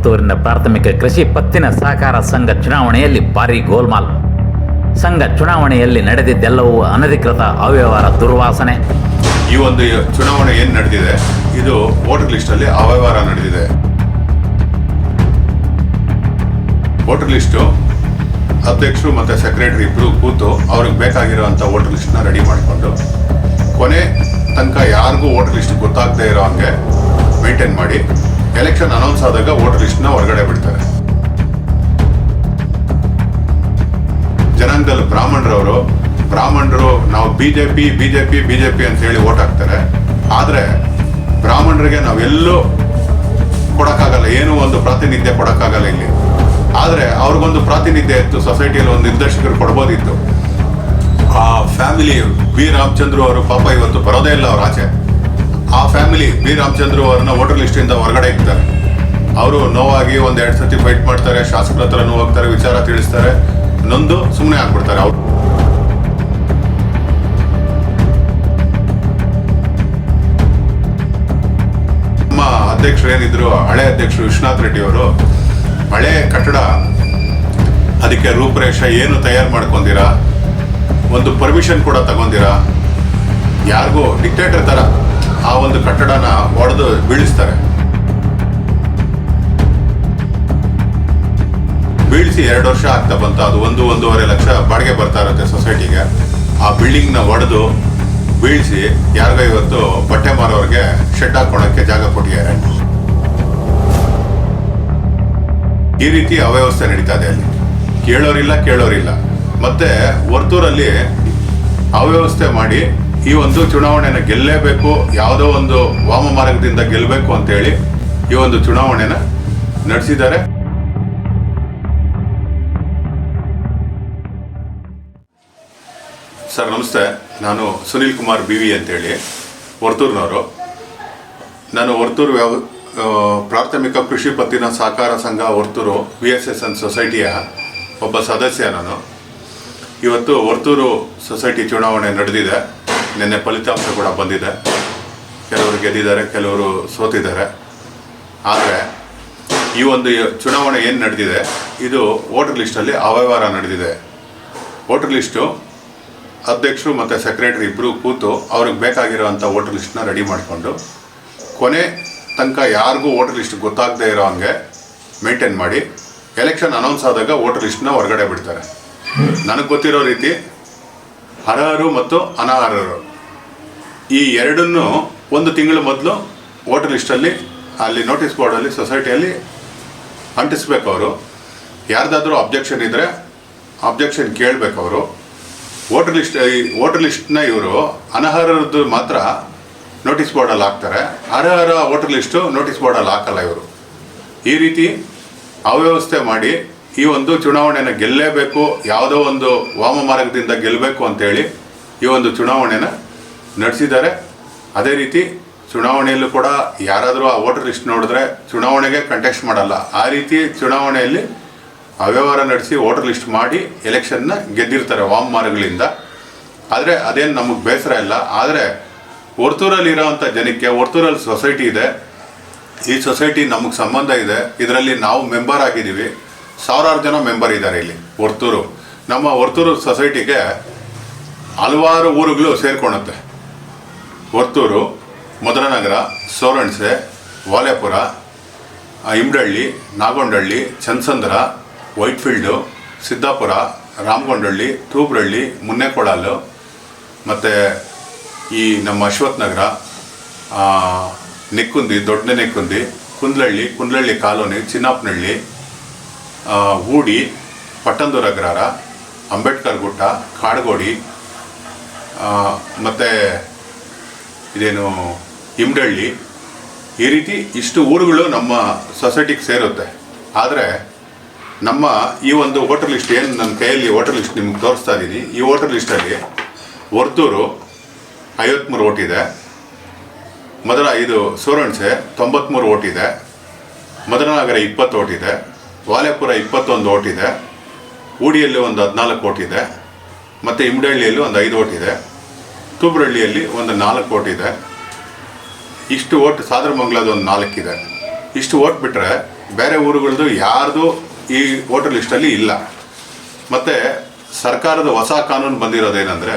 ವರ್ತೂರಿನ ಪ್ರಾಥಮಿಕ ಕೃಷಿ ಪತ್ತಿನ ಸಹಕಾರ ಸಂಘ ಚುನಾವಣೆಯಲ್ಲಿ ಭಾರೀ ಗೋಲ್ಮಾಲ್. ಸಂಘ ಚುನಾವಣೆಯಲ್ಲಿ ನಡೆದಿದ್ದೆಲ್ಲವೂ ಅನಧಿಕೃತ ಅವ್ಯವಹಾರ ದುರ್ವಾಸನೆ. ಈ ಒಂದು ಚುನಾವಣೆ ಏನು ನಡೆದಿದೆ? ಇದು ವೋಟರ್ ಲಿಸ್ಟಲ್ಲಿ ಅವ್ಯವಹಾರ ನಡೆದಿದೆ. ವೋಟರ್ ಲಿಸ್ಟು ಅಧ್ಯಕ್ಷರು ಮತ್ತು ಸೆಕ್ರೆಟರಿ ಇಬ್ಬರು ಕೂತು ಅವ್ರಿಗೆ ಬೇಕಾಗಿರೋವಂಥ ವೋಟರ್ ಲಿಸ್ಟ್ನ ರೆಡಿ ಮಾಡಿಕೊಂಡು, ಕೊನೆ ತನಕ ಯಾರಿಗೂ ವೋಟರ್ ಲಿಸ್ಟ್ ಗೊತ್ತಾಗದೇ ಇರೋ ಹಂಗೆ ಮೇಂಟೈನ್ ಮಾಡಿ ಎಲೆಕ್ಷನ್ ಅನೌನ್ಸ್ ಆದಾಗ ವೋಟರ್ ಲಿಸ್ಟ್ನ ಹೊರಗಡೆ ಬಿಡ್ತಾರೆ. ಜನಾಂಗದಲ್ಲಿ ಬ್ರಾಹ್ಮಣರವರು, ಬ್ರಾಹ್ಮಣರು ನಾವು ಬಿಜೆಪಿ ಬಿಜೆಪಿ ಬಿಜೆಪಿ ಅಂತ ಹೇಳಿ ಓಟ್ ಹಾಕ್ತಾರೆ. ಆದ್ರೆ ಬ್ರಾಹ್ಮಣರಿಗೆ ನಾವೆಲ್ಲೂ ಕೊಡೋಕ್ಕಾಗಲ್ಲ, ಏನೂ ಒಂದು ಪ್ರಾತಿನಿಧ್ಯ ಕೊಡೋಕ್ಕಾಗಲ್ಲ ಇಲ್ಲಿ. ಆದ್ರೆ ಅವ್ರಿಗೊಂದು ಪ್ರಾತಿನಿಧ್ಯ ಇತ್ತು ಸೊಸೈಟಿಯಲ್ಲಿ ಒಂದು ನಿರ್ದೇಶಕರು ಕೊಡ್ಬೋದಿತ್ತು. ಆ ಫ್ಯಾಮಿಲಿ ವಿ ರಾಮಚಂದ್ರ ಅವರು ಪಾಪ ಇವತ್ತು ಬರೋದೇ ಇಲ್ಲ ಅವ್ರ ಆಚೆ. ಆ ಫ್ಯಾಮಿಲಿ ಬಿ. ರಾಮಚಂದ್ರ ಅವರನ್ನ ವೋಟರ್ ಲಿಸ್ಟಿಂದ ಹೊರಗಡೆ ಇರ್ತಾರೆ ಅವರು ನೋವಾಗಿ ಒಂದ್ ಎರಡು ಸತಿ ಫೈಟ್ ಮಾಡ್ತಾರೆ, ಶಾಸಕರ ಹತ್ರ ಹೋಗ್ತಾರೆ ವಿಚಾರ ತಿಳಿಸ್ತಾರೆ. ನೊಂದು ಸುಮ್ಮನೆ ಆಗ್ಬಿಡ್ತಾರೆ. ಅವ್ರು ನಮ್ಮ ಅಧ್ಯಕ್ಷರು ಏನಿದ್ರು, ಹಳೆ ಅಧ್ಯಕ್ಷರು ವಿಶ್ವನಾಥ್ ರೆಡ್ಡಿ ಅವರು, ಹಳೆ ಕಟ್ಟಡ, ಅದಕ್ಕೆ ರೂಪರೇಷೆ ಏನು ತಯಾರು ಮಾಡ್ಕೊಂಡಿರಾ? ಒಂದು ಪರ್ಮಿಷನ್ ಕೂಡ ತಗೊಂಡಿರಾ? ಯಾರಿಗೂ ಡಿಕ್ಟೇಟರ್ ತರ. ಆ ಒಂದು ಕಟ್ಟಡನ ಒಡೆದು ಬೀಳಿಸ್ತಾರೆ. ಬೀಳಿಸಿ ಎರಡು ವರ್ಷ ಆಗ್ತಾ ಬಂತು. ಅದು ಒಂದು, ಒಂದೂವರೆ ಲಕ್ಷ ಬಾಡಿಗೆ ಬರ್ತಾ ಇರುತ್ತೆ ಸೊಸೈಟಿಗೆ. ಆ ಬಿಲ್ಡಿಂಗ್ನ ಒಡೆದು ಬೀಳಿಸಿ ಯಾರಿಗೋ ಇವತ್ತು ಬಟ್ಟೆ ಮಾರೋರಿಗೆ ಶೆಡ್ ಹಾಕೊಳಕ್ಕೆ ಜಾಗ ಕೊಟ್ಟಿದ್ದಾರೆ. ಈ ರೀತಿ ಅವ್ಯವಸ್ಥೆ ನಡೀತಾ ಇದೆ ಅಲ್ಲಿ. ಕೇಳೋರಿಲ್ಲ ಕೇಳೋರಿಲ್ಲ. ಮತ್ತೆ ವರ್ತೂರಲ್ಲಿ ಅವ್ಯವಸ್ಥೆ ಮಾಡಿ ಈ ಒಂದು ಚುನಾವಣೆನ ಗೆಲ್ಲಲೇಬೇಕು ಯಾವುದೋ ಒಂದು ವಾಮ ಮಾರ್ಗದಿಂದ ಗೆಲ್ಲಬೇಕು ಅಂತೇಳಿ ಈ ಒಂದು ಚುನಾವಣೆನ ನಡೆಸಿದ್ದಾರೆ. ಸರ್, ನಮಸ್ತೆ. ನಾನು ಸುನಿಲ್ ಕುಮಾರ್ ಬಿ ವಿ ಅಂತೇಳಿ, ವರ್ತೂರ್ನವರು. ನಾನು ವರ್ತೂರು ವ್ಯವ ಪ್ರಾಥಮಿಕ ಕೃಷಿ ಪತ್ತಿನ ಸಹಕಾರ ಸಂಘ Varthur V S S N ಸೊಸೈಟಿಯ ಒಬ್ಬ ಸದಸ್ಯ ನಾನು. ಇವತ್ತು ವರ್ತೂರು ಸೊಸೈಟಿ ಚುನಾವಣೆ ನಡೆದಿದೆ. ನಿನ್ನೆ ಫಲಿತಾಂಶ ಕೂಡ ಬಂದಿದೆ. ಕೆಲವರು ಗೆದ್ದಿದ್ದಾರೆ, ಕೆಲವರು ಸೋತಿದ್ದಾರೆ. ಆದರೆ ಈ ಒಂದು ಚುನಾವಣೆ ಏನು ನಡೆದಿದೆ, ಇದು ವೋಟರ್ ಲಿಸ್ಟಲ್ಲಿ ಅವ್ಯವಹಾರ ನಡೆದಿದೆ. ವೋಟರ್ ಲಿಸ್ಟು ಅಧ್ಯಕ್ಷರು ಮತ್ತು ಸೆಕ್ರೆಟರಿ ಇಬ್ಬರು ಕೂತು ಅವ್ರಿಗೆ ಬೇಕಾಗಿರೋವಂಥ ವೋಟರ್ ಲಿಸ್ಟನ್ನ ರೆಡಿ ಮಾಡಿಕೊಂಡು ಕೊನೆ ತನಕ ಯಾರಿಗೂ ವೋಟರ್ ಲಿಸ್ಟ್ ಗೊತ್ತಾಗದೇ ಇರೋ ಹಂಗೆ ಮೇಂಟೈನ್ ಮಾಡಿ ಎಲೆಕ್ಷನ್ ಅನೌನ್ಸ್ ಆದಾಗ ವೋಟರ್ ಲಿಸ್ಟ್ನ ಹೊರಗಡೆ ಬಿಡ್ತಾರೆ. ನನಗೆ ಗೊತ್ತಿರೋ ರೀತಿ ಅರ್ಹರು ಮತ್ತು ಅನರ್ಹರು. ಈ ಎರಡನ್ನು ಒಂದು ತಿಂಗಳ ಮೊದಲು ವೋಟರ್ ಲಿಸ್ಟಲ್ಲಿ, ಅಲ್ಲಿ ನೋಟಿಸ್ ಬೋರ್ಡಲ್ಲಿ, ಸೊಸೈಟಿಯಲ್ಲಿ ಅಂಟಿಸ್ಬೇಕು ಅವರು. ಯಾರ್ದಾದ್ರೂ ಅಬ್ಜೆಕ್ಷನ್ ಇದ್ದರೆ ಅಬ್ಜೆಕ್ಷನ್ ಕೇಳಬೇಕು ಅವರು. ವೋಟರ್ ಲಿಸ್ಟ್, ಈ ವೋಟರ್ ಲಿಸ್ಟ್ನ ಇವರು ಅನರ್ಹರದ್ದು ಮಾತ್ರ ನೋಟಿಸ್ ಬೋರ್ಡಲ್ಲಿ ಹಾಕ್ತಾರೆ. ಅರ್ಹರ ವೋಟರ್ ಲಿಸ್ಟು ನೋಟಿಸ್ ಬೋರ್ಡಲ್ಲಿ ಹಾಕಲ್ಲ ಇವರು. ಈ ರೀತಿ ಅವ್ಯವಸ್ಥೆ ಮಾಡಿ ಈ ಒಂದು ಚುನಾವಣೆನ ಗೆಲ್ಲಲೇಬೇಕು ಯಾವುದೋ ಒಂದು ವಾಮ ಮಾರ್ಗದಿಂದ ಗೆಲ್ಲಬೇಕು ಅಂತೇಳಿ ಈ ಒಂದು ಚುನಾವಣೆನ ನಡೆಸಿದ್ದಾರೆ. ಅದೇ ರೀತಿ ಚುನಾವಣೆಯಲ್ಲೂ ಕೂಡ ಯಾರಾದರೂ ಆ ವೋಟರ್ ಲಿಸ್ಟ್ ನೋಡಿದ್ರೆ ಚುನಾವಣೆಗೆ ಕಂಟೆಸ್ಟ್ ಮಾಡಲ್ಲ. ಆ ರೀತಿ ಚುನಾವಣೆಯಲ್ಲಿ ಅವ್ಯವಹಾರ ನಡೆಸಿ ವೋಟರ್ ಲಿಸ್ಟ್ ಮಾಡಿ ಎಲೆಕ್ಷನ್ನ ಗೆದ್ದಿರ್ತಾರೆ ವಾಮ ಮಾರ್ಗಗಳಿಂದ. ಆದರೆ ಅದೇನು ನಮಗೆ ಬೇಸರ ಇಲ್ಲ. ಆದರೆ ಇರೋವಂಥ ಜನಕ್ಕೆ ಹೊರ್ತೂರಲ್ಲಿ ಸೊಸೈಟಿ ಇದೆ. ಈ ಸೊಸೈಟಿ ನಮಗೆ ಸಂಬಂಧ ಇದೆ. ಇದರಲ್ಲಿ ನಾವು ಮೆಂಬರ್ ಆಗಿದ್ದೀವಿ. ಸಾವಿರಾರು ಜನ ಮೆಂಬರ್ ಇದ್ದಾರೆ ಇಲ್ಲಿ, ವರ್ತೂರು. ನಮ್ಮ ವರ್ತೂರು ಸೊಸೈಟಿಗೆ ಹಲವಾರು ಊರುಗಳು ಸೇರ್ಕೊಳತ್ತೆ ವರ್ತೂರು, ಮಧುರನಗರ, ಸೋರಣಸೆ ವಾಲೆಪುರ ಇಮ್ಡಳ್ಳಿ ನಾಗೊಂಡಳ್ಳಿ ಚನ್ಸಂದ್ರ ವೈಟ್ಫೀಲ್ಡು, ಸಿದ್ದಾಪುರ, ರಾಮಗೊಂಡಳ್ಳಿ, ತೂಬ್ರಳ್ಳಿ, ಮುನ್ನೆಕೊಳಲು, ಮತ್ತು ಈ ನಮ್ಮ ಅಶ್ವಥ್ ನಗರ ನಿಕ್ಕುಂದಿ ನೆಕ್ಕುಂದಿ ದೊಡ್ಡ ನೆಕ್ಕುಂದಿ, ಕುಂದ್ಲಳ್ಳಿ ಕುಂದ್ಲಳ್ಳಿ ಕಾಲೋನಿ ಚಿನ್ನಪ್ಪನಹಳ್ಳಿ ಊಡಿ ಪಟ್ಟಂದೂರ ಅಗ್ರಾರ, ಅಂಬೇಡ್ಕರ್ ಗುಟ್ಟ, ಕಾಡ್ಗೋಡಿ ಮತ್ತು ಇದೇನು ಇಮ್ಡಳ್ಳಿ ಈ ರೀತಿ ಇಷ್ಟು ಊರುಗಳು ನಮ್ಮ ಸೊಸೈಟಿಗೆ ಸೇರುತ್ತೆ. ಆದರೆ ನಮ್ಮ ಈ ಒಂದು ವೋಟರ್ ಲಿಸ್ಟ್ ಏನು ನನ್ನ ಕೈಯಲ್ಲಿ ವೋಟರ್ ಲಿಸ್ಟ್ ನಿಮ್ಗೆ ತೋರಿಸ್ತಾ ಇದ್ದೀನಿ ಈ ವೋಟರ್ ಲಿಸ್ಟಲ್ಲಿ ವರ್ತೂರು ಐವತ್ತ್ಮೂರು ಓಟ್ ಇದೆ ಮೊದಲ ಇದು ಸೂರಣ್ಸೆ ತೊಂಬತ್ತ್ಮೂರು ಓಟ್ ಇದೆ ಮಧುರನಗರ ಇಪ್ಪತ್ತು ಓಟ್ ಇದೆ ವಾಲೆಪುರ ಇಪ್ಪತ್ತೊಂದು ಓಟ್ ಇದೆ, ಊಡಿಯಲ್ಲಿ ಒಂದು ಹದಿನಾಲ್ಕು ಓಟ್ ಇದೆ, ಮತ್ತು ಇಮ್ಡಹಳ್ಳಿಯಲ್ಲಿ ಒಂದು ಐದು ಓಟಿದೆ ತೂಬ್ರಹಳ್ಳಿಯಲ್ಲಿ ಒಂದು ನಾಲ್ಕು ಓಟ್ ಇದೆ. ಇಷ್ಟು ಓಟ್ ಸಾದರಮಂಗ್ಲದ ಒಂದು ನಾಲ್ಕಿದೆ ಇಷ್ಟು ಓಟ್ ಬಿಟ್ಟರೆ ಬೇರೆ ಊರುಗಳದ್ದು ಯಾರ್ದು ಈ ವೋಟರ್ ಲಿಸ್ಟಲ್ಲಿ ಇಲ್ಲ. ಮತ್ತು ಸರ್ಕಾರದ ಹೊಸ ಕಾನೂನು ಬಂದಿರೋದೇನೆಂದರೆ,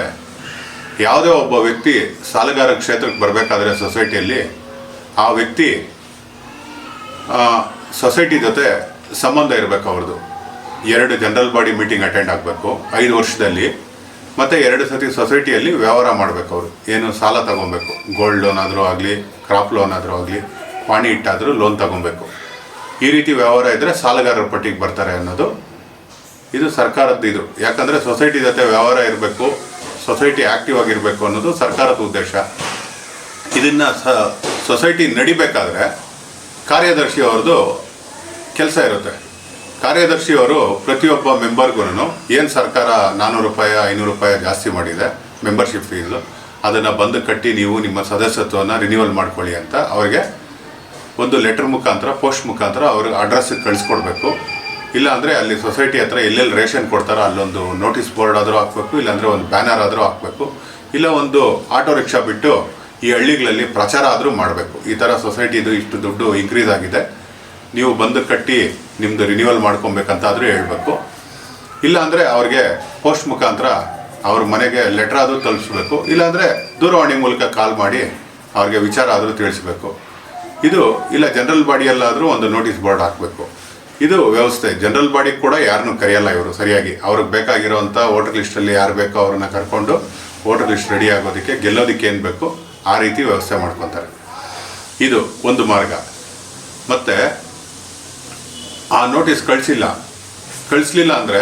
ಯಾವುದೇ ಒಬ್ಬ ವ್ಯಕ್ತಿ ಸಾಲಗಾರ ಕ್ಷೇತ್ರಕ್ಕೆ ಬರಬೇಕಾದ್ರೆ ಸೊಸೈಟಿಯಲ್ಲಿ ಆ ವ್ಯಕ್ತಿ ಸೊಸೈಟಿ ಜೊತೆ ಸಂಬಂಧ ಇರಬೇಕು ಅವ್ರದ್ದು ಎರಡು ಜನರಲ್ ಬಾಡಿ ಮೀಟಿಂಗ್ ಅಟೆಂಡ್ ಆಗಬೇಕು, ಐದು ವರ್ಷದಲ್ಲಿ. ಮತ್ತು ಎರಡು ಸತಿ ಸೊಸೈಟಿಯಲ್ಲಿ ವ್ಯವಹಾರ ಮಾಡಬೇಕು ಅವರು. ಏನು ಸಾಲ ತಗೊಬೇಕು. ಗೋಲ್ಡ್ ಲೋನ್ ಆದರೂ ಆಗಲಿ ಕ್ರಾಪ್ ಲೋನ್ ಆದರೂ ಆಗಲಿ, ಪಾಣಿ ಇಟ್ಟಾದರೂ ಲೋನ್ ತಗೊಬೇಕು. ಈ ರೀತಿ ವ್ಯವಹಾರ ಇದ್ದರೆ ಸಾಲಗಾರರ ಪಟ್ಟಿಗೆ ಬರ್ತಾರೆ ಅನ್ನೋದು ಇದು ಸರ್ಕಾರದ್ದು ಇದು. ಯಾಕಂದರೆ ಸೊಸೈಟಿ ಜೊತೆ ವ್ಯವಹಾರ ಇರಬೇಕು ಸೊಸೈಟಿ ಆ್ಯಕ್ಟಿವ್ ಆಗಿರಬೇಕು ಅನ್ನೋದು ಸರ್ಕಾರದ ಉದ್ದೇಶ. ಇದನ್ನು ಸೊಸೈಟಿ ನಡಿಬೇಕಾದ್ರೆ ಕಾರ್ಯದರ್ಶಿ ಅವ್ರದ್ದು ಕೆಲಸ ಇರುತ್ತೆ. ಕಾರ್ಯದರ್ಶಿಯವರು ಪ್ರತಿಯೊಬ್ಬ ಮೆಂಬರ್ಗೂ ಏನು ಸರ್ಕಾರ ನಾನ್ನೂರು ರೂಪಾಯಿ, ಐನೂರು ರೂಪಾಯಿ ಜಾಸ್ತಿ ಮಾಡಿದೆ, ಮೆಂಬರ್ಶಿಪ್ ಫೀಸು, ಅದನ್ನು ಬಂದು ಕಟ್ಟಿ ನೀವು ನಿಮ್ಮ ಸದಸ್ಯತ್ವವನ್ನು ರಿನ್ಯೂವಲ್ ಮಾಡ್ಕೊಳ್ಳಿ ಅಂತ ಅವರಿಗೆ ಒಂದು ಲೆಟರ್ ಮುಖಾಂತರ ಪೋಸ್ಟ್ ಮುಖಾಂತರ ಅವ್ರಿಗೆ ಅಡ್ರೆಸ್ಸಿಗೆ ಕಳಿಸ್ಕೊಡ್ಬೇಕು. ಇಲ್ಲಾಂದರೆ ಅಲ್ಲಿ ಸೊಸೈಟಿ ಹತ್ರ ಎಲ್ಲೆಲ್ಲಿ ರೇಷನ್ ಕೊಡ್ತಾರೋ ಅಲ್ಲೊಂದು ನೋಟಿಸ್ ಬೋರ್ಡ್ ಆದರೂ ಹಾಕಬೇಕು ಇಲ್ಲಾಂದರೆ ಒಂದು ಬ್ಯಾನರ್ ಆದರೂ ಹಾಕಬೇಕು, ಇಲ್ಲ ಒಂದು ಆಟೋ ರಿಕ್ಷಾ ಬಿಟ್ಟು ಈ ಹಳ್ಳಿಗಳಲ್ಲಿ ಪ್ರಚಾರ ಆದರೂ ಮಾಡಬೇಕು. ಈ ಥರ ಸೊಸೈಟಿದು ಇಷ್ಟು ದುಡ್ಡು ಇನ್ಕ್ರೀಸ್ ಆಗಿದೆ. ನೀವು ಬಂದು ಕಟ್ಟಿ ನಿಮ್ಮದು ರಿನ್ಯೂವಲ್ ಮಾಡ್ಕೊಬೇಕಂತಾದರೂ ಹೇಳಬೇಕು. ಇಲ್ಲ ಅಂದರೆ ಅವ್ರಿಗೆ ಪೋಸ್ಟ್ ಮುಖಾಂತರ ಅವ್ರ ಮನೆಗೆ ಲೆಟ್ರ್ ಆದರೂ ತಲುಪಿಸ್ಬೇಕು. ಇಲ್ಲಾಂದರೆ ದೂರವಾಣಿ ಮೂಲಕ ಕಾಲ್ ಮಾಡಿ ಅವ್ರಿಗೆ ವಿಚಾರ ಆದರೂ ತಿಳಿಸ್ಬೇಕು. ಇದು ಇಲ್ಲ ಜನರಲ್ ಬಾಡಿಯಲ್ಲಾದರೂ ಒಂದು ನೋಟಿಸ್ ಬೋರ್ಡ್ ಹಾಕಬೇಕು. ಇದು ವ್ಯವಸ್ಥೆ. ಜನರಲ್ ಬಾಡಿ ಕೂಡ ಯಾರನ್ನೂ ಕರೆಯಲ್ಲ ಇವರು ಸರಿಯಾಗಿ. ಅವ್ರಿಗೆ ಬೇಕಾಗಿರೋವಂಥ ವೋಟರ್ ಲಿಸ್ಟಲ್ಲಿ ಯಾರು ಬೇಕೋ ಅವ್ರನ್ನ ಕರ್ಕೊಂಡು ವೋಟರ್ ಲಿಸ್ಟ್ ರೆಡಿ ಆಗೋದಕ್ಕೆ ಗೆಲ್ಲೋದಕ್ಕೆ ಏನು ಬೇಕು? ಆ ರೀತಿ ವ್ಯವಸ್ಥೆ ಮಾಡ್ಕೊತಾರೆ. ಇದು ಒಂದು ಮಾರ್ಗ. ಮತ್ತು ಆ ನೋಟಿಸ್ ಕಳಿಸಿಲ್ಲ. ಕಳಿಸ್ಲಿಲ್ಲ ಅಂದರೆ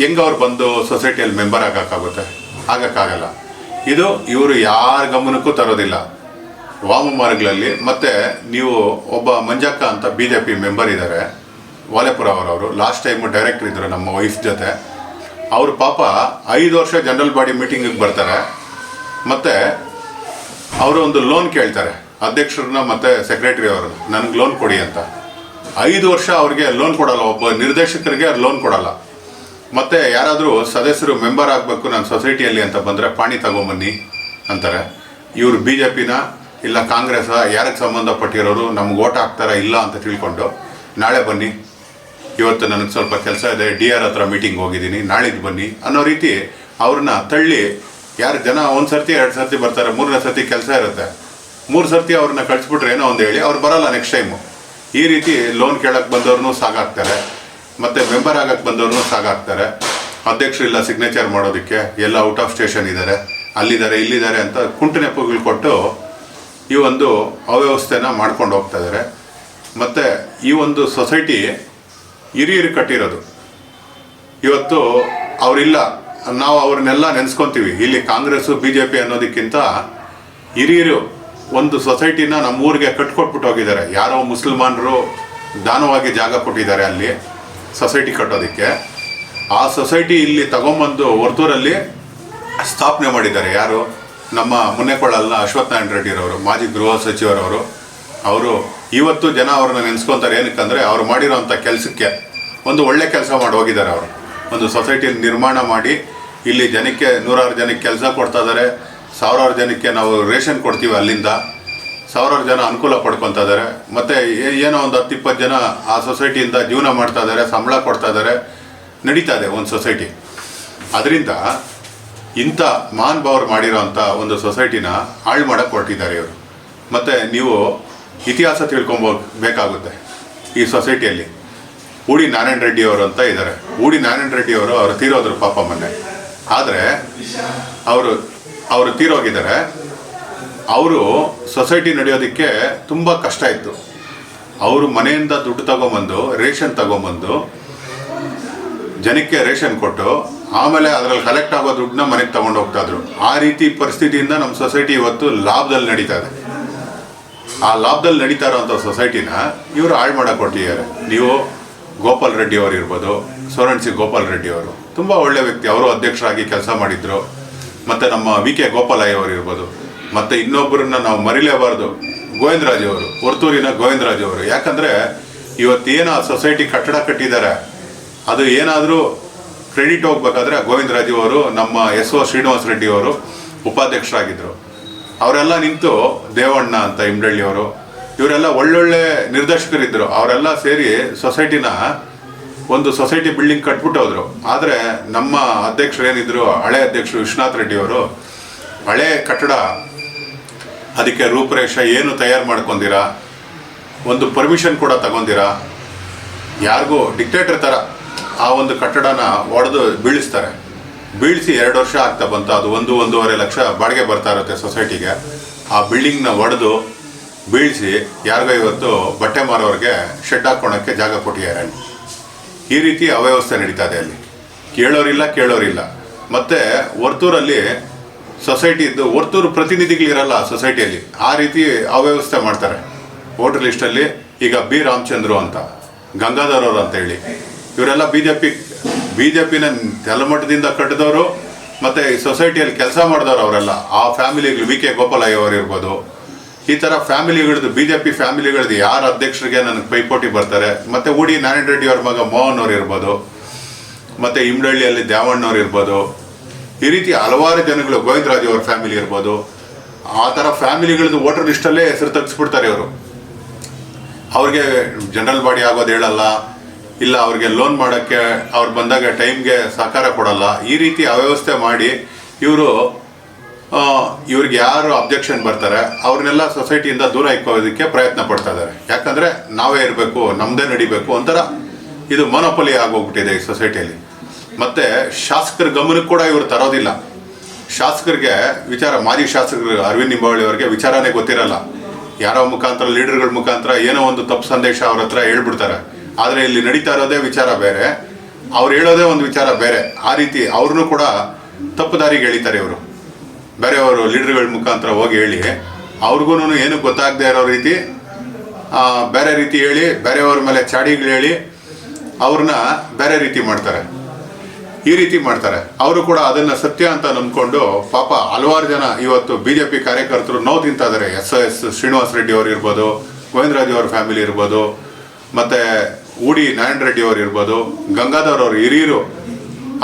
ಹೆಂಗೆ ಅವ್ರು ಬಂದು ಸೊಸೈಟಿಯಲ್ಲಿ ಮೆಂಬರ್ ಆಗೋಕ್ಕಾಗುತ್ತೆ ಆಗೋಕ್ಕಾಗಲ್ಲ. ಇದು ಇವರು ಯಾರ ಗಮನಕ್ಕೂ ತರೋದಿಲ್ಲ. ವಾಮ ಮಾರ್ಗಗಳಲ್ಲಿ ಮತ್ತು ನೀವು ಒಬ್ಬ ಮಂಜಕ್ಕ ಅಂತ ಬಿ ಜೆ ಪಿ ಮೆಂಬರ್ ಇದ್ದಾರೆ ವಾಲೆಪುರ ಅವರವರು. ಲಾಸ್ಟ್ ಟೈಮ್ ಡೈರೆಕ್ಟರ್ ಇದ್ದರು ನಮ್ಮ ವೈಫ್ ಜೊತೆ. ಅವರು ಪಾಪ ಐದು ವರ್ಷ ಜನರಲ್ ಬಾಡಿ ಮೀಟಿಂಗಿಗೆ ಬರ್ತಾರೆ. ಮತ್ತು ಅವರು ಒಂದು ಲೋನ್ ಕೇಳ್ತಾರೆ. ಅಧ್ಯಕ್ಷರನ್ನ ಮತ್ತು ಸೆಕ್ರೆಟರಿ ಅವರು ನನಗೆ ಲೋನ್ ಕೊಡಿ ಅಂತ. ಐದು ವರ್ಷ ಅವ್ರಿಗೆ ಲೋನ್ ಕೊಡಲ್ಲ, ಒಬ್ಬ ನಿರ್ದೇಶಕರಿಗೆ ಲೋನ್ ಕೊಡಲ್ಲ. ಮತ್ತೆ ಯಾರಾದರೂ ಸದಸ್ಯರು ಮೆಂಬರ್ ಆಗಬೇಕು ನನ್ನ ಸೊಸೈಟಿಯಲ್ಲಿ ಅಂತ ಬಂದರೆ ಪಾಣಿ ತಗೊಂಬನ್ನಿ ಅಂತಾರೆ. ಇವರು ಬಿ ಜೆ ಪಿನ ಇಲ್ಲ ಕಾಂಗ್ರೆಸ್ ಯಾರಿಗೆ ಸಂಬಂಧಪಟ್ಟಿರೋರು ನಮ್ಗೆ ಓಟ್ ಹಾಕ್ತಾರಾ ಇಲ್ಲ ಅಂತ ತಿಳ್ಕೊಂಡು, ನಾಳೆ ಬನ್ನಿ. ಇವತ್ತು ನನಗೆ ಸ್ವಲ್ಪ ಕೆಲಸ ಇದೆ, ಡಿ ಆರ್ ಹತ್ರ ಮೀಟಿಂಗ್ ಹೋಗಿದ್ದೀನಿ ನಾಳಿದ್ದು ಬನ್ನಿ ಅನ್ನೋ ರೀತಿ ಅವ್ರನ್ನ ತಳ್ಳಿ, ಯಾರು ಜನ ಒಂದು ಸರ್ತಿ, ಎರಡು ಸರ್ತಿ ಬರ್ತಾರೆ, ಮೂರನೇ ಸರ್ತಿ ಕೆಲಸ ಇರುತ್ತೆ. ಮೂರು ಸರ್ತಿ ಅವ್ರನ್ನ ಕಳಿಸ್ಬಿಟ್ರೆ ಏನೋ ಒಂದು ಹೇಳಿ, ಅವ್ರು ಬರಲ್ಲ ನೆಕ್ಸ್ಟ್ ಟೈಮು ಈ ರೀತಿ ಲೋನ್ ಕೇಳಕ್ಕೆ ಬಂದವ್ರನ್ನೂ ಸಾಗಾಕ್ತಾರೆ ಮತ್ತು ಮೆಂಬರ್ ಆಗಕ್ಕೆ ಸಾಗಾಕ್ತಾರೆ ಅಧ್ಯಕ್ಷರು ಇಲ್ಲ ಸಿಗ್ನೇಚರ್ ಮಾಡೋದಕ್ಕೆ ಎಲ್ಲ ಔಟ್ ಆಫ್ ಸ್ಟೇಷನ್ ಇದ್ದಾರೆ ಅಲ್ಲಿದ್ದಾರೆ, ಇಲ್ಲಿದ್ದಾರೆ ಅಂತ ಕುಂಟು ನೆಪಗಳು ಕೊಟ್ಟು ಈ ಒಂದು ಅವ್ಯವಸ್ಥೆನ ಮಾಡ್ಕೊಂಡು ಹೋಗ್ತಾ ಇದ್ದಾರೆ ಮತ್ತು ಈ ಒಂದು ಸೊಸೈಟಿ ಹಿರಿಯರು ಕಟ್ಟಿರೋದು. ಇವತ್ತು ಅವರಿಲ್ಲ, ನಾವು ಅವ್ರನ್ನೆಲ್ಲ ನೆನೆಸ್ಕೊತೀವಿ. ಇಲ್ಲಿ ಕಾಂಗ್ರೆಸ್ಸು ಬಿ ಜೆ ಪಿ ಅನ್ನೋದಕ್ಕಿಂತ ಹಿರಿಯರು ಒಂದು ಸೊಸೈಟಿನ ನಮ್ಮೂರಿಗೆ ಕಟ್ಕೊಟ್ಬಿಟ್ಟು ಹೋಗಿದ್ದಾರೆ ಯಾರೋ ಮುಸಲ್ಮಾನರು ದಾನವಾಗಿ ಜಾಗ ಕೊಟ್ಟಿದ್ದಾರೆ ಅಲ್ಲಿ ಸೊಸೈಟಿ ಕಟ್ಟೋದಕ್ಕೆ. ಆ ಸೊಸೈಟಿ ಇಲ್ಲಿ ತಗೊಂಬಂದು ವರ್ತೂರಲ್ಲಿ ಸ್ಥಾಪನೆ ಮಾಡಿದ್ದಾರೆ. ಯಾರು? ನಮ್ಮ ಮುನ್ನೆಕೊಳ್ಳಲ್ನ ಅಶ್ವತ್ಥನಾರಾಯಣ ರೆಡ್ಡಿರವರು, ಮಾಜಿ ಗೃಹ ಸಚಿವರವರು. ಅವರು ಇವತ್ತು ಜನ ಅವ್ರನ್ನ ನೆನೆಸ್ಕೊತಾರೆ. ಏನಕ್ಕಂದರೆ ಅವ್ರು ಮಾಡಿರೋವಂಥ ಕೆಲಸಕ್ಕೆ ಒಂದು ಒಳ್ಳೆ ಕೆಲಸ ಮಾಡಿ ಹೋಗಿದ್ದಾರೆ ಅವರು. ಒಂದು ಸೊಸೈಟಿಯನ್ನು ನಿರ್ಮಾಣ ಮಾಡಿ ಇಲ್ಲಿ ಜನಕ್ಕೆ ನೂರಾರು ಜನಕ್ಕೆ ಕೆಲಸ ಕೊಡ್ತಾ ಇದ್ದಾರೆ. ಸಾವಿರಾರು ಜನಕ್ಕೆ ನಾವು ರೇಷನ್ ಕೊಡ್ತೀವಿ ಅಲ್ಲಿಂದ. ಸಾವಿರಾರು ಜನ ಅನುಕೂಲ ಪಡ್ಕೊತಾ ಇದ್ದಾರೆ ಮತ್ತು ಏನೋ ಒಂದು ಹತ್ತು ಇಪ್ಪತ್ತು ಜನ ಆ ಸೊಸೈಟಿಯಿಂದ ಜೀವನ ಮಾಡ್ತಾ ಇದ್ದಾರೆ ಸಂಬಳ ಕೊಡ್ತಾ ಇದ್ದಾರೆ ನಡೀತಾ ಇದೆ ಒಂದು ಸೊಸೈಟಿ. ಅದರಿಂದ ಇಂಥ ಮಹಾನ್ ಭಾವರು ಮಾಡಿರೋಂಥ ಒಂದು ಸೊಸೈಟಿನ ಹಾಳು ಮಾಡಕ್ಕೆ ಹೊರಟಿದ್ದಾರೆ ಇವರು. ಮತ್ತು ನೀವು ಇತಿಹಾಸ ತಿಳ್ಕೊಂಬೋ ಬೇಕಾಗುತ್ತೆ ಈ ಸೊಸೈಟಿಯಲ್ಲಿ. ಊಡಿ ನಾರಾಯಣ ರೆಡ್ಡಿ ಅವರು ಅಂತ ಇದ್ದಾರೆ ಊಡಿ ನಾರಾಯಣ ರೆಡ್ಡಿ ಅವರು ಅವರು ತೀರೋದ್ರು ಪಾಪ ಮೊನ್ನೆ. ಆದರೆ ಅವರು ಅವರು ತೀರೋಗಿದ್ದಾರೆ. ಅವರು ಸೊಸೈಟಿ ನಡೆಯೋದಕ್ಕೆ ತುಂಬ ಕಷ್ಟ ಇತ್ತು. ಅವರು ಮನೆಯಿಂದ ದುಡ್ಡು ತಗೊಂಬಂದು, ರೇಷನ್ ತಗೊಂಬಂದು, ಜನಕ್ಕೆ ರೇಷನ್ ಕೊಟ್ಟು, ಆಮೇಲೆ ಅದರಲ್ಲಿ ಕಲೆಕ್ಟ್ ಆಗೋ ದುಡ್ಡನ್ನ ಮನೆಗೆ ತಗೊಂಡು ಹೋಗ್ತಾಯಿದ್ರು ಆ ರೀತಿ ಪರಿಸ್ಥಿತಿಯಿಂದ ನಮ್ಮ ಸೊಸೈಟಿ ಇವತ್ತು ಲಾಭದಲ್ಲಿ ನಡೀತಾ ಇದೆ. ಆ ಲಾಭದಲ್ಲಿ ನಡೀತಾ ಇರೋವಂಥ ಸೊಸೈಟಿನ ಇವರು ಹಾಳು ಮಾಡೋ ಕೊಟ್ಟಿದ್ದಾರೆ ನೀವು ಗೋಪಾಲ್ ರೆಡ್ಡಿ ಅವರು ಇರ್ಬೋದು ಸೋರಣಸಿ ಗೋಪಾಲ್ ರೆಡ್ಡಿ ಅವರು. ತುಂಬ ಒಳ್ಳೆಯ ವ್ಯಕ್ತಿ, ಅವರು ಅಧ್ಯಕ್ಷರಾಗಿ ಕೆಲಸ ಮಾಡಿದ್ರು. ಮತ್ತು ನಮ್ಮ ವಿ ಕೆ ಗೋಪಾಲಯ್ಯ ಅವರು ಇರ್ಬೋದು. ಮತ್ತು ಇನ್ನೊಬ್ಬರನ್ನ ನಾವು ಮರಿಲೇಬಾರ್ದು, ಗೋವಿಂದರಾಜ್ ಅವರು ಹೊರ್ತೂರಿನ ಗೋವಿಂದರಾಜ್ ಅವರು. ಯಾಕಂದರೆ ಇವತ್ತೇನು ಆ ಸೊಸೈಟಿ ಕಟ್ಟಡ ಕಟ್ಟಿದ್ದಾರೆ, ಅದು ಏನಾದರೂ ಕ್ರೆಡಿಟ್ ಹೋಗ್ಬೇಕಾದ್ರೆ ಗೋವಿಂದರಾಜು ಅವರು, ನಮ್ಮ ಎಸ್ ಒ ಶ್ರೀನಿವಾಸ ರೆಡ್ಡಿ ಅವರು ಉಪಾಧ್ಯಕ್ಷರಾಗಿದ್ದರು ಅವರೆಲ್ಲ ನಿಂತು ದೇವಣ್ಣ ಅಂತ ಇಮ್ಡಳ್ಳಿಯವರು ಇವರೆಲ್ಲ ಒಳ್ಳೊಳ್ಳೆ ನಿರ್ದೇಶಕರಿದ್ದರು ಅವರೆಲ್ಲ ಸೇರಿ ಸೊಸೈಟಿನ ಒಂದು ಸೊಸೈಟಿ ಬಿಲ್ಡಿಂಗ್ ಕಟ್ಬಿಟ್ಟು ಹೋದ್ರು ಆದರೆ ನಮ್ಮ ಅಧ್ಯಕ್ಷರು ಏನಿದ್ರು, ಹಳೆ ಅಧ್ಯಕ್ಷರು ವಿಶ್ವನಾಥ್ ರೆಡ್ಡಿ ಅವರು, ಹಳೆ ಕಟ್ಟಡ, ಅದಕ್ಕೆ ರೂಪರೇಷ ಏನು ತಯಾರು ಮಾಡ್ಕೊಂಡಿರಾ, ಒಂದು ಪರ್ಮಿಷನ್ ಕೂಡ ತಗೊಂಡಿರಾ, ಯಾರಿಗೂ ಡಿಕ್ಟೇಟರ್ ಥರ ಆ ಒಂದು ಕಟ್ಟಡನ ಒಡೆದು ಬೀಳಿಸ್ತಾರೆ. ಬೀಳಿಸಿ ಎರಡು ವರ್ಷ ಆಗ್ತಾ ಬಂತು. ಅದು ಒಂದು, ಒಂದೂವರೆ ಲಕ್ಷ ಬಾಡಿಗೆ ಬರ್ತಾ ಇರುತ್ತೆ ಸೊಸೈಟಿಗೆ. ಆ ಬಿಲ್ಡಿಂಗ್ನ ಒಡೆದು ಬೀಳಿಸಿ, ಯಾರಿಗೋ ಇವತ್ತು ಬಟ್ಟೆ ಮಾರೋರಿಗೆ ಶೆಡ್ ಹಾಕ್ಕೊಳಕ್ಕೆ ಜಾಗ ಕೊಟ್ಟಿದ್ದಾರೆ. ಈ ರೀತಿ ಅವ್ಯವಸ್ಥೆ ನಡೀತಾ ಇದೆ ಅಲ್ಲಿ. ಕೇಳೋರಿಲ್ಲ ಕೇಳೋರಿಲ್ಲ. ಮತ್ತೆ ವರ್ತೂರಲ್ಲಿ ಸೊಸೈಟಿ ಇದ್ದು ವರ್ತೂರು ಪ್ರತಿನಿಧಿಗಳಿರಲ್ಲ ಸೊಸೈಟಿಯಲ್ಲಿ ಆ ರೀತಿ ಅವ್ಯವಸ್ಥೆ ಮಾಡ್ತಾರೆ. ವೋಟರ್ ಲಿಸ್ಟಲ್ಲಿ ಈಗ ಬಿ. ರಾಮಚಂದ್ರು ಅಂತ, ಗಂಗಾಧರ್ ಅವರು ಅಂತ ಹೇಳಿ. ಇವರೆಲ್ಲ B J P B J ಪಿನ ತಲೆಮಟ್ಟದಿಂದ ಕಟ್ಟಿದವರು, ಮತ್ತು ಈ ಸೊಸೈಟಿಯಲ್ಲಿ ಕೆಲಸ ಮಾಡಿದವರು ಅವರೆಲ್ಲ. ಆ ಫ್ಯಾಮಿಲಿಗಳು ವಿ. ಕೆ. ಗೋಪಾಲಯ್ಯ ಅವರು ಇರ್ಬೋದು ಈ ಥರ ಫ್ಯಾಮಿಲಿಗಳದ್ದು ಬಿ ಜೆ ಪಿ ಫ್ಯಾಮಿಲಿಗಳದ್ದು ಯಾರ ಅಧ್ಯಕ್ಷರಿಗೆ ನನಗೆ ಪೈಪೋಟಿ ಬರ್ತಾರೆ? ಮತ್ತು ಉಡಿ ನಾರಾಯಣ ರೆಡ್ಡಿ ಅವ್ರ ಮಗ ಮೋಹನ್ ಅವ್ರು ಇರ್ಬೋದು, ಮತ್ತು ಇಮ್ಡಳ್ಳಿಯಲ್ಲಿ ದ್ಯಾವಣ್ಣವ್ರು ಇರ್ಬೋದು, ಈ ರೀತಿ ಹಲವಾರು ಜನಗಳು ಗೋವಿಂದರಾಜ್ ಅವ್ರ ಫ್ಯಾಮಿಲಿ ಇರ್ಬೋದು. ಆ ಥರ ಫ್ಯಾಮಿಲಿಗಳದ್ದು ವೋಟರ್ ಲಿಸ್ಟಲ್ಲೇ ಹೆಸರು ತೆಗೆಸ್ಬಿಡ್ತಾರೆ ಇವರು. ಅವ್ರಿಗೆ ಜನರಲ್ ಬಾಡಿ ಆಗೋದು ಹೇಳಲ್ಲ, ಇಲ್ಲ ಅವ್ರಿಗೆ ಲೋನ್ ಮಾಡೋಕ್ಕೆ ಅವ್ರು ಬಂದಾಗ ಟೈಮ್ಗೆ ಸಹಕಾರ ಕೊಡಲ್ಲ. ಈ ರೀತಿ ಅವ್ಯವಸ್ಥೆ ಮಾಡಿ ಇವರು ಇವ್ರಿಗೆ ಯಾರು ಅಬ್ಜೆಕ್ಷನ್ ಬರ್ತಾರೆ ಅವ್ರನ್ನೆಲ್ಲ ಸೊಸೈಟಿಯಿಂದ ದೂರ ಇಕ್ಕೋದಕ್ಕೆ ಪ್ರಯತ್ನ ಪಡ್ತಾ ಇದ್ದಾರೆ. ಯಾಕಂದರೆ ನಾವೇ ಇರಬೇಕು ನಮ್ಮದೇ ನಡಿಬೇಕು ಒಂಥರ ಇದು ಮನೋಪಲಿ ಆಗೋಗ್ಬಿಟ್ಟಿದೆ ಈ ಸೊಸೈಟಿಯಲ್ಲಿ ಮತ್ತು ಶಾಸಕರ ಗಮನಕ್ಕೆ ಕೂಡ ಇವರು ತರೋದಿಲ್ಲ. ಶಾಸಕರಿಗೆ ವಿಚಾರ, ಮಾಜಿ ಶಾಸಕರು ಅರವಿಂದ್ ನಿಂಬಾವಳಿ ಅವರಿಗೆ ವಿಚಾರನೇ ಗೊತ್ತಿರಲ್ಲ. ಯಾರೋ ಮುಖಾಂತರ, ಲೀಡರ್ಗಳ ಮುಖಾಂತರ ಏನೋ ಒಂದು ತಪ್ಪು ಸಂದೇಶ ಅವ್ರ ಹತ್ರ ಹೇಳ್ಬಿಡ್ತಾರೆ. ಆದರೆ ಇಲ್ಲಿ ನಡೀತಾ ಇರೋದೇ ವಿಚಾರ ಬೇರೆ. ಅವ್ರು ಹೇಳೋದೇ ಒಂದು ವಿಚಾರ ಬೇರೆ. ಆ ರೀತಿ ಅವ್ರನ್ನೂ ಕೂಡ ತಪ್ಪು ದಾರಿಗೆ ಎಳಿತಾರೆ ಇವರು. ಬೇರೆಯವರು, ಲೀಡರ್ಗಳ ಮುಖಾಂತರ ಹೋಗಿ ಹೇಳಿ. ಅವ್ರಿಗೂ ಏನು ಗೊತ್ತಾಗದೇ ಇರೋ ರೀತಿ ಬೇರೆ ರೀತಿ ಹೇಳಿ, ಬೇರೆಯವ್ರ ಮೇಲೆ ಚಾಡಿಗಳು ಹೇಳಿ, ಅವ್ರನ್ನ ಬೇರೆ ರೀತಿ ಮಾಡ್ತಾರೆ. ಈ ರೀತಿ ಮಾಡ್ತಾರೆ. ಅವರು ಕೂಡ ಅದನ್ನ ಸತ್ಯ ಅಂತ ನಂಬ್ಕೊಂಡು, ಪಾಪ ಹಲವಾರು ಜನ ಇವತ್ತು ಬಿ ಜೆ ಪಿ ಕಾರ್ಯಕರ್ತರು ನೋವು ತಿಂತಾ ಇದ್ದಾರೆ ಎಸ್ ಎಸ್ ಶ್ರೀನಿವಾಸ್ ರೆಡ್ಡಿ ಅವರು ಇರ್ಬೋದು ಗೋವಿಂದರಾಜ್ ಅವ್ರ ಫ್ಯಾಮಿಲಿ ಇರ್ಬೋದು, ಮತ್ತೆ ಉಡಿ ನಾರಾಯಣ ರೆಡ್ಡಿ ಅವರು ಇರ್ಬೋದು, ಗಂಗಾಧರ್ ಅವರು ಹಿರಿಯರು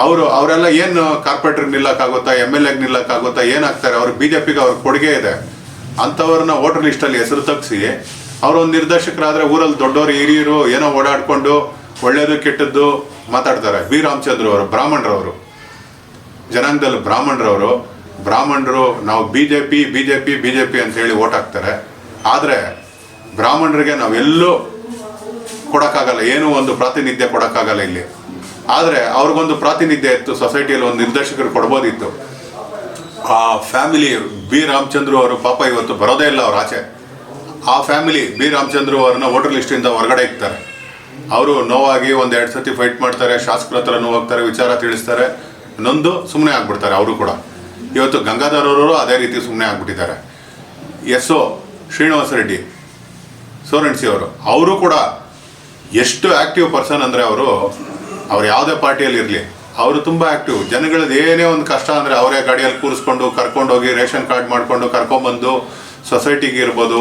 ಅವರು, ಅವರೆಲ್ಲ ಏನು ಕಾರ್ಪೊರೇಟರ್ ನಿಲ್ಲಕ್ಕಾಗುತ್ತಾ ಎಂ ಎಲ್ ಎಗೆ ನಿಲ್ಲಕ್ಕಾಗುತ್ತಾ, ಏನಾಗ್ತಾರೆ? ಅವ್ರ ಬಿ ಜೆ ಪಿಗೆ ಅವ್ರ ಕೊಡುಗೆ ಇದೆ. ಅಂಥವ್ರನ್ನ ವೋಟರ್ ಲಿಸ್ಟಲ್ಲಿ ಹೆಸರು ತಗ್ಸಿ ಅವರೊಂದು ನಿರ್ದೇಶಕರಾದರೆ ಊರಲ್ಲಿ ದೊಡ್ಡವರು, ಹಿರಿಯರು, ಏನೋ ಓಡಾಡ್ಕೊಂಡು ಒಳ್ಳೆಯದು ಕೆಟ್ಟದ್ದು ಮಾತಾಡ್ತಾರೆ. ಬಿ ರಾಮಚಂದ್ರ ಅವರು ಬ್ರಾಹ್ಮಣರವರು ಜನಾಂಗದಲ್ಲಿ ಬ್ರಾಹ್ಮಣರವರು ಬ್ರಾಹ್ಮಣರು, ನಾವು B J P B J P B J P ಅಂತ ಹೇಳಿ ಓಟ್ ಹಾಕ್ತಾರೆ. ಆದರೆ ಬ್ರಾಹ್ಮಣರಿಗೆ ನಾವೆಲ್ಲೂ ಕೊಡೋಕ್ಕಾಗಲ್ಲ, ಏನೂ ಒಂದು ಪ್ರಾತಿನಿಧ್ಯ ಕೊಡೋಕ್ಕಾಗಲ್ಲ ಇಲ್ಲಿ. ಆದರೆ ಅವ್ರಿಗೊಂದು ಪ್ರಾತಿನಿಧ್ಯ ಇತ್ತು ಸೊಸೈಟಿಯಲ್ಲಿ ಒಂದು ನಿರ್ದೇಶಕರು ಕೊಡ್ಬೋದಿತ್ತು. ಆ ಫ್ಯಾಮಿಲಿ ಬಿ ರಾಮಚಂದ್ರ ಅವರು ಪಾಪ ಇವತ್ತು ಬರೋದೇ ಇಲ್ಲ ಅವ್ರ ಆಚೆ. ಆ ಫ್ಯಾಮಿಲಿ ಬಿ ರಾಮಚಂದ್ರ ಅವ್ರನ್ನ ವೋಟರ್ ಲಿಸ್ಟಿಂದ ಹೊರಗಡೆ ಇಕ್ತಾರೆ. ಅವರು ನೋವಾಗಿ ಒಂದು ಎರಡು ಸತಿ ಫೈಟ್ ಮಾಡ್ತಾರೆ, ಶಾಸಕರ ಹತ್ರನೂ ಹೋಗ್ತಾರೆ ವಿಚಾರ ತಿಳಿಸ್ತಾರೆ. ನೊಂದು ಸುಮ್ಮನೆ ಆಗ್ಬಿಡ್ತಾರೆ, ಅವರು ಕೂಡ. ಇವತ್ತು ಗಂಗಾಧರ್ ಅವರು ಅದೇ ರೀತಿ ಸುಮ್ಮನೆ ಆಗ್ಬಿಟ್ಟಿದ್ದಾರೆ. ಎಸ್ ಒ ಶ್ರೀನಿವಾಸ ರೆಡ್ಡಿ, ಸೋರಣಸಿ ಅವರು. ಅವರು ಕೂಡ ಎಷ್ಟು ಆ್ಯಕ್ಟಿವ್ ಪರ್ಸನ್ ಅಂದರೆ ಅವರು ಅವ್ರು ಯಾವುದೇ ಪಾರ್ಟಿಯಲ್ಲಿ ಇರಲಿ, ಅವರು ತುಂಬ ಆಕ್ಟಿವ್ ಜನಗಳದ್ದು ಏನೇ ಒಂದು ಕಷ್ಟ ಅಂದರೆ ಅವರೇ ಗಾಡಿಯಲ್ಲಿ ಕೂರಿಸ್ಕೊಂಡು ಕರ್ಕೊಂಡೋಗಿ ರೇಷನ್ ಕಾರ್ಡ್ ಮಾಡಿಕೊಂಡು ಕರ್ಕೊಂಬಂದು ಸೊಸೈಟಿಗೆ ಇರ್ಬೋದು.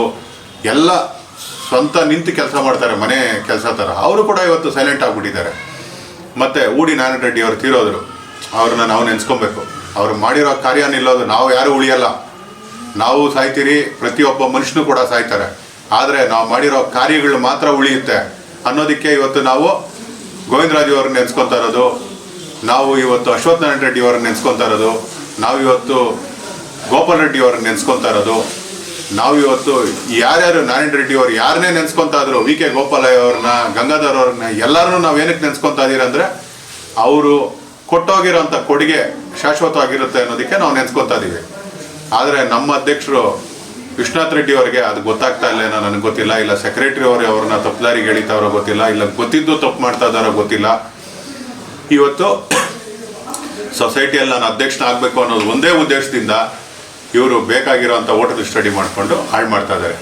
ಎಲ್ಲ ಸ್ವಂತ ನಿಂತು ಕೆಲಸ ಮಾಡ್ತಾರೆ, ಮನೆ ಕೆಲಸ ಥರ. ಅವರು ಕೂಡ ಇವತ್ತು ಸೈಲೆಂಟ್ ಆಗಿಬಿಟ್ಟಿದ್ದಾರೆ. ಮತ್ತು ಊಡಿ ನಾರಾಯಣ ರೆಡ್ಡಿ ಅವರು ತೀರೋದ್ರು. ಅವ್ರನ್ನ ನಾವು ನೆನೆಸ್ಕೊಬೇಕು. ಅವ್ರು ಮಾಡಿರೋ ಕಾರ್ಯ ನಿಲ್ಲೋದು ನಾವು ಯಾರೂ ಉಳಿಯಲ್ಲ. ನಾವು ಸಾಯ್ತೀರಿ, ಪ್ರತಿಯೊಬ್ಬ ಮನುಷ್ಯನೂ ಕೂಡ ಸಾಯ್ತಾರೆ. ಆದರೆ ನಾವು ಮಾಡಿರೋ ಕಾರ್ಯಗಳು ಮಾತ್ರ ಉಳಿಯುತ್ತೆ ಅನ್ನೋದಕ್ಕೆ ಇವತ್ತು ನಾವು ಗೋವಿಂದರಾಜು ಅವ್ರನ್ನ ನೆನೆಸ್ಕೊತಾ ಇರೋದು, ನಾವು ಇವತ್ತು ಅಶ್ವಥ್ ನಾರಾಯಣ ರೆಡ್ಡಿ ಅವ್ರನ್ನ ನೆನೆಸ್ಕೊತಾ ಇರೋದು, ನಾವು ಇವತ್ತು ಗೋಪಾಲ್ ರೆಡ್ಡಿ ಅವ್ರನ್ನ ನೆನೆಸ್ಕೊತಾ ಇರೋದು, ನಾವು ಇವತ್ತು ಯಾರ್ಯಾರು ನಾರಾಯಣ ರೆಡ್ಡಿ ಅವರು ಯಾರನ್ನೇ ನೆನೆಸ್ಕೊತಾ ಇದ್ರು, ವಿ ಕೆ ಗೋಪಾಲಯ್ಯ ಅವ್ರನ್ನ, ಗಂಗಾಧರ್ ಅವ್ರನ್ನ, ಎಲ್ಲರನ್ನೂ ನಾವು ಏನಕ್ಕೆ ನೆನೆಸ್ಕೊತಾ ಇದೀರ ಅಂದರೆ, ಅವರು ಕೊಟ್ಟೋಗಿರೋಂಥ ಕೊಡುಗೆ ಶಾಶ್ವತವಾಗಿರುತ್ತೆ ಅನ್ನೋದಕ್ಕೆ ನಾವು ನೆನೆಸ್ಕೊತಾ ಇದ್ದೀವಿ ಆದರೆ ನಮ್ಮ ಅಧ್ಯಕ್ಷರು ವಿಶ್ವನಾಥ್ ರೆಡ್ಡಿ ಅವರಿಗೆ ಅದು ಗೊತ್ತಾಗ್ತಾ ಇಲ್ಲ, ಏನೋ ನನಗೆ ಗೊತ್ತಿಲ್ಲ, ಇಲ್ಲ ಸೆಕ್ರೆಟರಿ ಅವರು ಅವ್ರನ್ನ ತಪ್ಪುದಾರಿಗೆ ಎಳಿತಾವ್ರೋ ಗೊತ್ತಿಲ್ಲ, ಇಲ್ಲ ಗೊತ್ತಿದ್ದು ತಪ್ಪು ಮಾಡ್ತಾ ಇದ್ದಾರೋ ಗೊತ್ತಿಲ್ಲ. ಇವತ್ತು ಸೊಸೈಟಿಯಲ್ಲಿ ನಾನು ಅಧ್ಯಕ್ಷನಾಗಬೇಕು ಅನ್ನೋದು ಒಂದೇ ಉದ್ದೇಶದಿಂದ ಇವರು ಬೇಕಾಗಿರೋಂಥ ಓಟದ ಸ್ಟಡಿ ಮಾಡಿಕೊಂಡು ಹಾಳು ಮಾಡ್ತಾ ಇದ್ದಾರೆ.